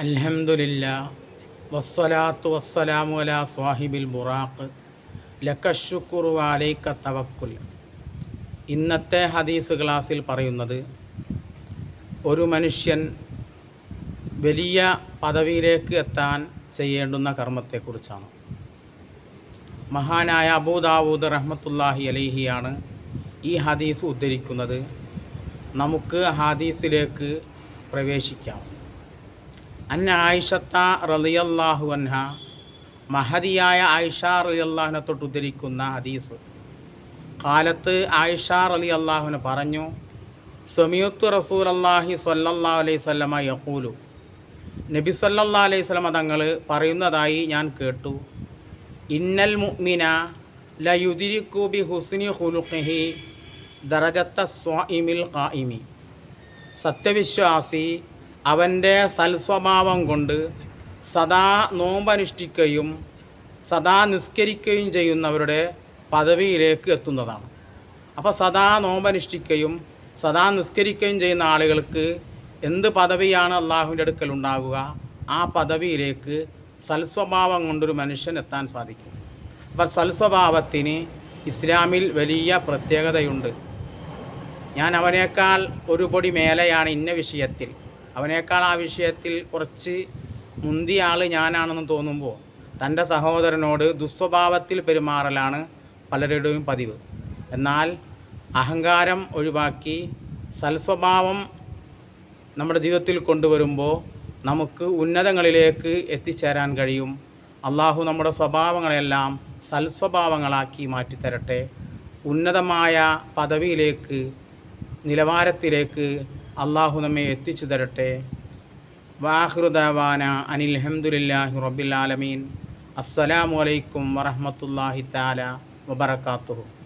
അൽഹംദുലില്ല വസ്സലാത്തു വസ്സലാമു അലാ സ്വാഹിബിൽ ബുറാഖ് ലക്കഷുക്കുറു അലൈക്ക തവക്കുൽ. ഇന്നത്തെ ഹദീസ് ക്ലാസ്സിൽ പറയുന്നത് ഒരു മനുഷ്യൻ വലിയ പദവിയിലേക്ക് എത്താൻ ചെയ്യേണ്ടുന്ന കർമ്മത്തെക്കുറിച്ചാണ്. മഹാനായ അബൂദാവൂദ് റഹ്മത്തുല്ലാഹി അലൈഹിയാണ് ഈ ഹദീസ് ഉദ്ധരിക്കുന്നത്. നമുക്ക് ഹദീസിലേക്ക് പ്രവേശിക്കാം. അന്ന ആയിഷത്ത റളിയല്ലാഹു അൻഹ മഹതിയായ ആയിഷ റലിയല്ലാഹുനെ തൊട്ട് ഉദ്ധരിക്കുന്ന ഹദീസ്. കാലത്ത് ആയിഷ റലി അള്ളാഹുവിന് പറഞ്ഞു സമീത്തു റസൂൽ അള്ളാഹി സല്ലാ അലൈഹി സ്വല്ലമ യക്കൂലു നബി സല്ലാ അലൈഹി സ്വലമ തങ്ങൾ പറയുന്നതായി ഞാൻ കേട്ടു. ഇന്നൽ മുഅ്മിന ലയുദിരിക്കു ബി ഹുസ്നി ഖുലുഖിഹി ദറജത്ത സ്വാഇമിൽ ഖായിമി സത്യവിശ്വാസി അവന്റെ സൽസ്വഭാവം കൊണ്ട് സദാ നോമ്പനുഷ്ഠിക്കുകയും സദാ നിസ്കരിക്കുകയും ചെയ്യുന്നവരുടെ പദവിയിലേക്ക് എത്തുന്നതാണ്. അപ്പോൾ സദാ നോമ്പനുഷ്ഠിക്കുകയും സദാ നിസ്കരിക്കുകയും ചെയ്യുന്ന ആളുകൾക്ക് എന്ത് പദവിയാണ് അള്ളാഹുവിന്റെ അടുക്കൽ ഉണ്ടാകുക ആ പദവിയിലേക്ക് സൽസ്വഭാവം കൊണ്ടൊരു മനുഷ്യൻ എത്താൻ സാധിക്കും. അപ്പോൾ സൽസ്വഭാവത്തിന് ഇസ്ലാമിൽ വലിയ പ്രത്യേകതയുണ്ട്. ഞാൻ അവനേക്കാൾ ഒരുപടി മേലെയാണ് ഇന്ന വിഷയത്തിൽ. അവനേക്കാൾ ആ വിഷയത്തിൽ കുറച്ച് മുന്തിയ ആൾ ഞാനാണെന്ന് തോന്നുമ്പോൾ തന്റെ സഹോദരനോട് ദുസ്വഭാവത്തിൽ പെരുമാറലാണ് പലരുടെയും പതിവ്. എന്നാൽ അഹങ്കാരം ഒഴിവാക്കി സൽസ്വഭാവം നമ്മുടെ ജീവിതത്തിൽ കൊണ്ടുവരുമ്പോൾ നമുക്ക് ഉന്നതങ്ങളിലേക്ക് എത്തിച്ചേരാൻ കഴിയും. അള്ളാഹു നമ്മുടെ സ്വഭാവങ്ങളെല്ലാം സൽസ്വഭാവങ്ങളാക്കി മാറ്റിത്തരട്ടെ. ഉന്നതമായ പദവിയിലേക്ക് നിലവാരത്തിലേക്ക് അള്ളാഹു നമ്മെ എത്തിച്ചു തരട്ടെ. വാഹൃദാന അനിൽ അഹമ്മദില്ലാഹി റബ്ബിൽ ആലമീൻ. അസ്സലാമു അലൈക്കും വറഹമത്തല്ലാഹി താല വബർക്കാത്തുഹു